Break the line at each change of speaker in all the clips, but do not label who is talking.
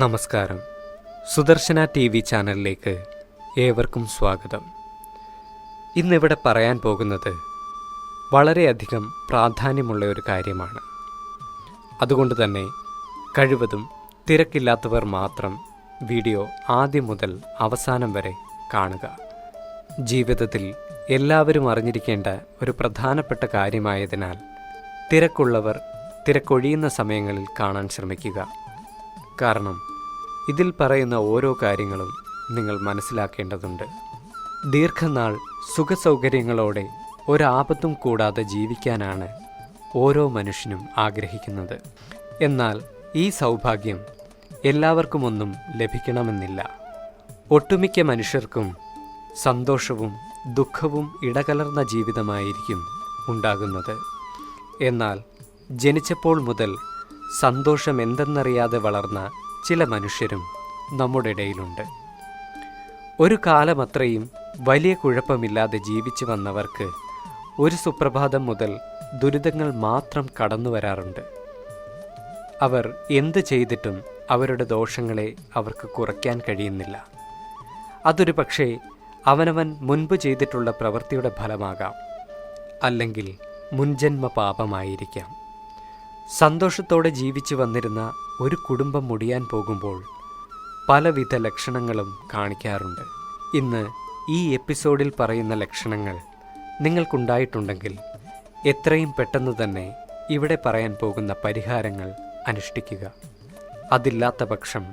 നമസ്കാരം. Sudarshana T V ചാനലിലേക്ക് ഏവർക്കും സ്വാഗതം. ഇന്നിവിടെ പറയാൻ പോകുന്നത് വളരെയധികം പ്രാധാന്യമുള്ള ഒരു കാര്യമാണ്. അതുകൊണ്ട് തന്നെ കഴിവതും തിരക്കില്ലാത്തവർ മാത്രം വീഡിയോ ആദ്യം മുതൽ അവസാനം വരെ കാണുക. ജീവിതത്തിൽ എല്ലാവരും അറിഞ്ഞിരിക്കേണ്ട ഒരു പ്രധാനപ്പെട്ട കാര്യമായതിനാൽ തിരക്കുള്ളവർ തിരക്കൊഴിയുന്ന സമയങ്ങളിൽ കാണാൻ ശ്രമിക്കുക. കാരണം ഇതിൽ പറയുന്ന ഓരോ കാര്യങ്ങളും നിങ്ങൾ മനസ്സിലാക്കേണ്ടതുണ്ട്. ദീർഘനാൾ സുഖസൗകര്യങ്ങളോടെ ഒരാപത്തും കൂടാതെ ജീവിക്കാനാണ് ഓരോ മനുഷ്യനും ആഗ്രഹിക്കുന്നത്. എന്നാൽ ഈ സൗഭാഗ്യം എല്ലാവർക്കുമൊന്നും ലഭിക്കണമെന്നില്ല. ഒട്ടുമിക്ക മനുഷ്യർക്കും സന്തോഷവും ദുഃഖവും ഇടകലർന്ന ജീവിതമായിരിക്കും ഉണ്ടാകുന്നത്. എന്നാൽ ജനിച്ചപ്പോൾ മുതൽ സന്തോഷം എന്തെന്നറിയാതെ വളർന്ന ചില മനുഷ്യരും നമ്മുടെ ഇടയിലുണ്ട്. ഒരു കാലമത്രയും വലിയ കുഴപ്പമില്ലാതെ ജീവിച്ചു വന്നവർക്ക് ഒരു സുപ്രഭാതം മുതൽ ദുരിതങ്ങൾ മാത്രം കടന്നു വരാറുണ്ട്. അവർ എന്ത് ചെയ്തിട്ടും അവരുടെ ദോഷങ്ങളെ അവർക്ക് കുറയ്ക്കാൻ കഴിയുന്നില്ല. അതൊരു പക്ഷേ അവനവൻ മുൻപ് ചെയ്തിട്ടുള്ള പ്രവൃത്തിയുടെ ഫലമാകാം. അല്ലെങ്കിൽ മുൻജന്മ പാപമായിരിക്കാം. സന്തോഷത്തോടെ ജീവിച്ചു വന്നിരുന്ന ഒരു കുടുംബം മുടിയാൻ പോകുമ്പോൾ പലവിധ ലക്ഷണങ്ങളും കാണിക്കാറുണ്ട്. ഇന്ന് ഈ എപ്പിസോഡിൽ പറയുന്ന ലക്ഷണങ്ങൾ നിങ്ങൾക്കുണ്ടായിട്ടുണ്ടെങ്കിൽ എത്രയും പെട്ടെന്ന് തന്നെ ഇവിടെ പറയാൻ പോകുന്ന പരിഹാരങ്ങൾ അനുഷ്ഠിക്കുക. അതില്ലാത്ത പക്ഷം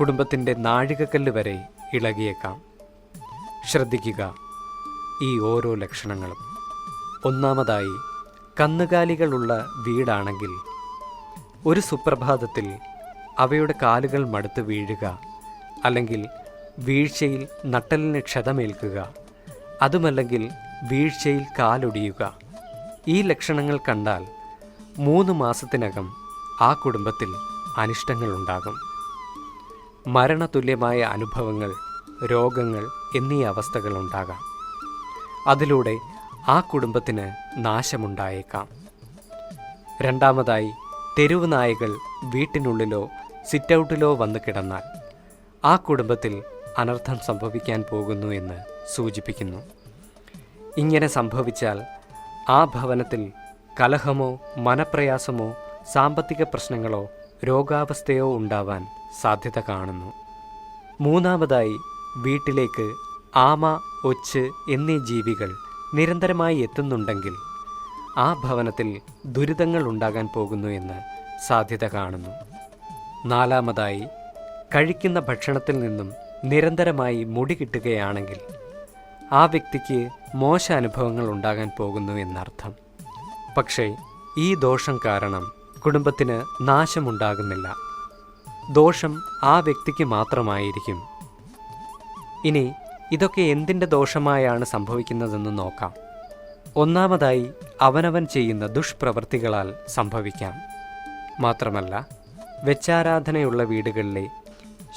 കുടുംബത്തിന്റെ നാഴികക്കല്ല് വരെ ഇളകിയേക്കാം. ശ്രദ്ധിക്കുക ഈ ഓരോ ലക്ഷണങ്ങളും. ഒന്നാമതായി കന്നുകാലികളുള്ള വീടാണെങ്കിൽ ഒരു സുപ്രഭാതത്തിൽ അവയുടെ കാലുകൾ മടുത്ത് വീഴുക അല്ലെങ്കിൽ വീഴ്ചയിൽ നട്ടലിന് ക്ഷതമേൽക്കുക. അതുമല്ലെങ്കിൽ വീഴ്ചയിൽ കാലൊടിയുക. ഈ ലക്ഷണങ്ങൾ കണ്ടാൽ മൂന്ന് മാസത്തിനകം ആ കുടുംബത്തിൽ അനിഷ്ടങ്ങളുണ്ടാകും മരണതുല്യമായ അനുഭവങ്ങൾ രോഗങ്ങൾ എന്നീ അവസ്ഥകളുണ്ടാകാം അതിലൂടെ ആ കുടുംബത്തിന് നാശമുണ്ടായേക്കാം. രണ്ടാമതായി തെരുവ് നായകൾ വീട്ടിനുള്ളിലോ സിറ്റൗട്ടിലോ വന്ന് കിടന്നാൽ ആ കുടുംബത്തിൽ അനർത്ഥം സംഭവിക്കാൻ പോകുന്നു എന്ന് സൂചിപ്പിക്കുന്നു. ഇങ്ങനെ സംഭവിച്ചാൽ ആ ഭവനത്തിൽ കലഹമോ മനപ്രയാസമോ സാമ്പത്തിക പ്രശ്നങ്ങളോ രോഗാവസ്ഥയോ ഉണ്ടാവാൻ സാധ്യത കാണുന്നു. മൂന്നാമതായി വീട്ടിലേക്ക് ആമ ഒച്ച് എന്നീ ജീവികൾ നിരന്തരമായി എത്തുന്നുണ്ടെങ്കിൽ ആ ഭവനത്തിൽ ദുരിതങ്ങൾ ഉണ്ടാകാൻ പോകുന്നു എന്ന് സാധ്യത കാണുന്നു. നാലാമതായി കഴിക്കുന്ന ഭക്ഷണത്തിൽ നിന്നും നിരന്തരമായി മുടി കിട്ടുകയാണെങ്കിൽ ആ വ്യക്തിക്ക് മോശ അനുഭവങ്ങൾ ഉണ്ടാകാൻ പോകുന്നു എന്നർത്ഥം. പക്ഷേ ഈ ദോഷം കാരണം കുടുംബത്തിന് നാശമുണ്ടാകുന്നില്ല. ദോഷം ആ വ്യക്തിക്ക് മാത്രമായിരിക്കും. ഇനി ഇതൊക്കെ എന്തിന്റെ ദോഷമായാണ് സംഭവിക്കുന്നതെന്ന് നോക്കാം. ഒന്നാമതായി അവനവൻ ചെയ്യുന്ന ദുഷ്പ്രവൃത്തികളാൽ സംഭവിക്കാം. മാത്രമല്ല വെച്ചാരാധനയുള്ള വീടുകളിലെ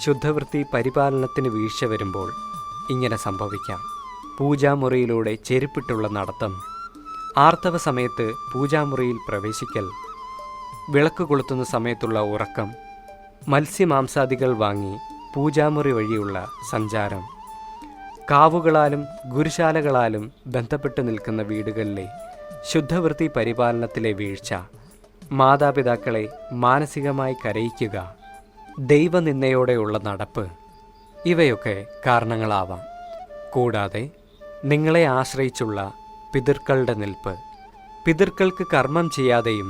ശുദ്ധവൃത്തി പരിപാലനത്തിന് വീഴ്ച വരുമ്പോൾ ഇങ്ങനെ സംഭവിക്കാം. പൂജാമുറിയിലൂടെ ചെരുപ്പിട്ടുള്ള നടത്തം ആർത്തവ സമയത്ത് പൂജാമുറിയിൽ പ്രവേശിക്കൽ വിളക്ക് കൊളുത്തുന്ന സമയത്തുള്ള ഉറക്കം മത്സ്യമാംസാദികൾ വാങ്ങി പൂജാമുറി വഴിയുള്ള സഞ്ചാരം കാവുകളാലും ഗുരുശാലകളാലും ബന്ധപ്പെട്ട് നിൽക്കുന്ന വീടുകളിലെ ശുദ്ധവൃത്തി പരിപാലനത്തിലെ വീഴ്ച മാതാപിതാക്കളെ മാനസികമായി കരയിക്കുക ദൈവനിന്ദയോടെയുള്ള നടപ്പ് ഇവയൊക്കെ കാരണങ്ങളാവാം. കൂടാതെ നിങ്ങളെ ആശ്രയിച്ചുള്ള പിതൃക്കളുടെ നിൽപ്പ് പിതൃക്കൾക്ക് കർമ്മം ചെയ്യാതെയും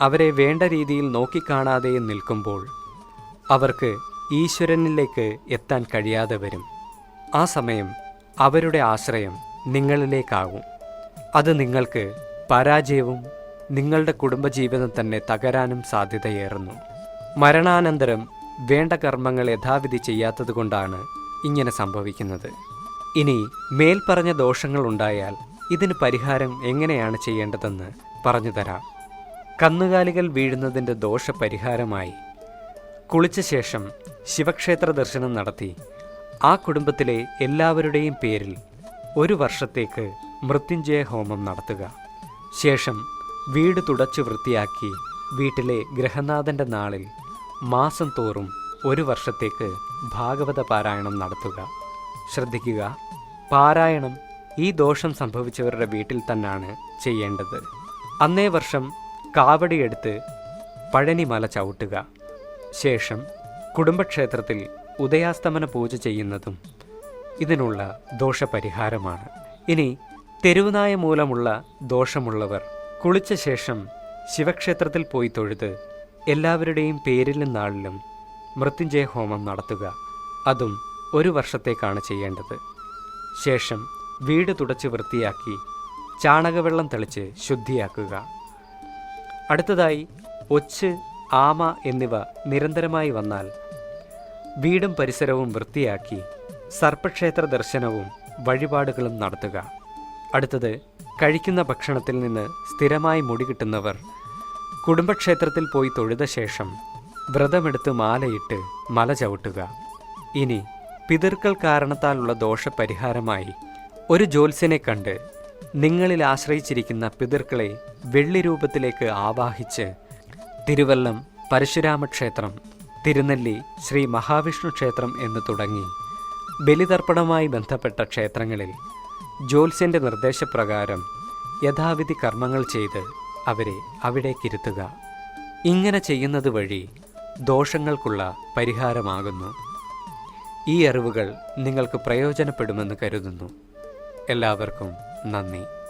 അവരെ വേണ്ട രീതിയിൽ നോക്കിക്കാണാതെയും നിൽക്കുമ്പോൾ അവർക്ക് ഈശ്വരനിലേക്ക് എത്താൻ കഴിയാതെ വരും. ആ സമയം അവരുടെ ആശ്രയം നിങ്ങളിലേക്കാകും. അത് നിങ്ങൾക്ക് പരാജയവും നിങ്ങളുടെ കുടുംബജീവിതം തന്നെ തകരാനും സാധ്യതയേറുന്നു. മരണാനന്തരം വേണ്ട കർമ്മങ്ങൾ യഥാവിധി ചെയ്യാത്തതുകൊണ്ടാണ് ഇങ്ങനെ സംഭവിക്കുന്നത്. ഇനി മേൽപ്പറഞ്ഞ ദോഷങ്ങൾ ഉണ്ടായാൽ ഇതിന് പരിഹാരം എങ്ങനെയാണ് ചെയ്യേണ്ടതെന്ന് പറഞ്ഞു തരാം. കന്നുകാലികൾ വീഴുന്നതിന്റെ ദോഷപരിഹാരമായി കുളിച്ച ശേഷം ശിവക്ഷേത്ര ദർശനം നടത്തി ആ കുടുംബത്തിലെ എല്ലാവരുടെയും പേരിൽ ഒരു വർഷത്തേക്ക് മൃത്യുഞ്ജയ ഹോമം നടത്തുക. ശേഷം വീട് തുടച്ചു വൃത്തിയാക്കി വീട്ടിലെ ഗ്രഹനാഥന്റെ നാളിൽ മാസം തോറും ഒരു വർഷത്തേക്ക് ഭാഗവത പാരായണം നടത്തുക. ശ്രദ്ധിക്കുക പാരായണം ഈ ദോഷം സംഭവിച്ചവരുടെ വീട്ടിൽ തന്നെയാണ് ചെയ്യേണ്ടത്. അന്നേ വർഷം കാവടിയെടുത്ത് പഴനിമല ചവിട്ടുക. ശേഷം കുടുംബക്ഷേത്രത്തിൽ ഉദയാസ്തമന പൂജ ചെയ്യുന്നതും ഇതിനുള്ള ദോഷപരിഹാരമാണ്. ഇനി തെരുവുനായ മൂലമുള്ള ദോഷമുള്ളവർ കുളിച്ച ശേഷം ശിവക്ഷേത്രത്തിൽ പോയി തൊഴുത് എല്ലാവരുടെയും പേരിലും നാളിലും മൃത്യുഞ്ജയ ഹോമം നടത്തുക. അതും ഒരു വർഷത്തേക്കാണ് ചെയ്യേണ്ടത്. ശേഷം വീട് തുടച്ച് വൃത്തിയാക്കി ചാണകവെള്ളം തെളിച്ച് ശുദ്ധിയാക്കുക. അടുത്തതായി ഒച്ച് ആമ എന്നിവ നിരന്തരമായി വന്നാൽ വീടും പരിസരവും വൃത്തിയാക്കി സർപ്പക്ഷേത്ര ദർശനവും വഴിപാടുകളും നടത്തുക. അടുത്തത് കഴിക്കുന്ന ഭക്ഷണത്തിൽ നിന്ന് സ്ഥിരമായി മുടി കിട്ടുന്നവർ കുടുംബക്ഷേത്രത്തിൽ പോയി തൊഴുത ശേഷം വ്രതമെടുത്ത് മാലയിട്ട് മല ചവിട്ടുക. ഇനി പിതൃക്കൾ കാരണത്താലുള്ള ദോഷപരിഹാരമായി ഒരു ജ്യോത്സ്യനെ കണ്ട് നിങ്ങളിൽ ആശ്രയിച്ചിരിക്കുന്ന പിതൃക്കളെ വെള്ളി രൂപത്തിലേക്ക് ആവാഹിച്ച് തിരുവല്ലം പരശുരാമ ക്ഷേത്രം തിരുനെല്ലി ശ്രീ മഹാവിഷ്ണു ക്ഷേത്രം എന്ന് തുടങ്ങി. ബലിതർപ്പണവുമായി ബന്ധപ്പെട്ട ക്ഷേത്രങ്ങളിൽ ജോത്സ്യന്റെ നിർദ്ദേശപ്രകാരം യഥാവിധി കർമ്മങ്ങൾ ചെയ്ത് അവരെ അവിടേക്കിരുത്തുക. ഇങ്ങനെ ചെയ്യുന്നത് വഴി ദോഷങ്ങൾക്കുള്ള പരിഹാരമാകുന്നു. ഈ അറിവുകൾ നിങ്ങൾക്ക് പ്രയോജനപ്പെടുമെന്ന് കരുതുന്നു. എല്ലാവർക്കും നന്ദി.